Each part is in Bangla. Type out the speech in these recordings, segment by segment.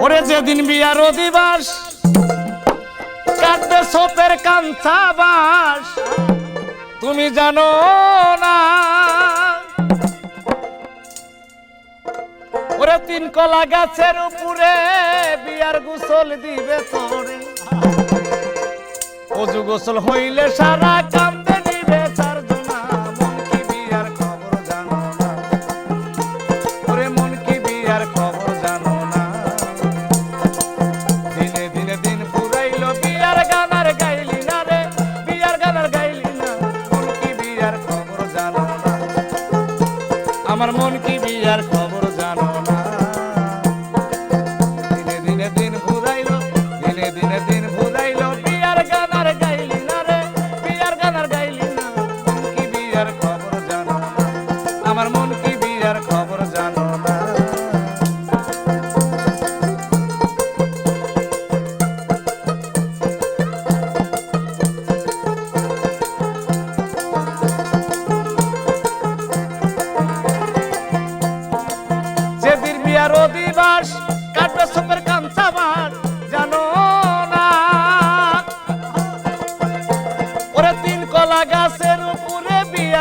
ওরে যেদিন বিয়ার অধিবাস কাটবে সোপের কান্থা বাস। তুমি জানো না। ওরে তিন কলা গাছের উপরে বিয়ার গোসল দিবে তোরে। অজু গোসল হইলে সারা কান্দে আমার মন কি বিয়ার খবর জানো না? দিনে দিনে দিন ফুরাইলো দিনে দিনে দিন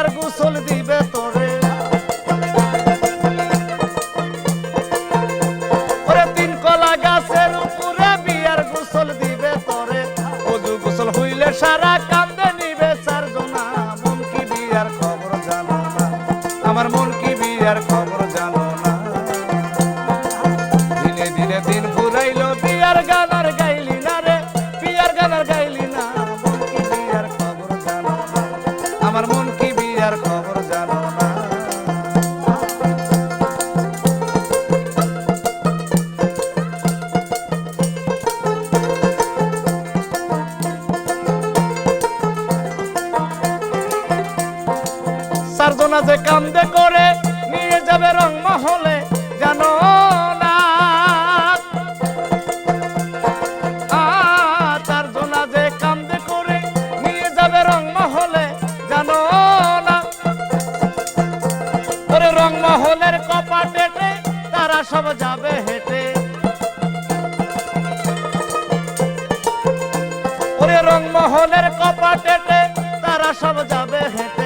বিয়ার গোসল দিবে তোরে। ওরে তিন কলা গাছের উপরে বিয়ার গোসল দিবে তোরে। অজু গোসল হইলে সারা কান্দে নিবে চারজনা। মন কি বিয়ার খবর জানো না? আমার মন কি বিয়ার খবর জানো না? দিনে দিনে দিন ফুরাইলো বিয়ার গানার গাইলি না রে। বিয়ার গানার গাইলি না? আমার মন সারজনা যে কান্দে করে, নিয়ে যাবে রং মহলে জানো না। যে কান্দে করে, নিয়ে যাবে রং মহলে জানো না। মহলের তারা সব যাবে হেঁটে। ওরে রং মহলের কপা টেটে তারা সব যাবে হেঁটে।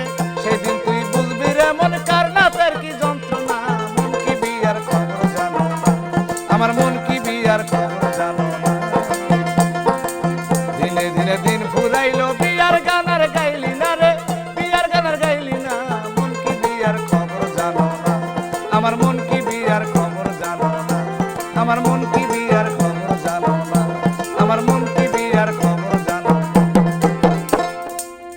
আমার মন কি বিয়ার খবর জানো দিনে ফুরাইলো বিয়ার গানার গাইলি না রে, বিয়ার গানার গাইলি না। মন কি বিয়ার খবর জানো? আমার মন কি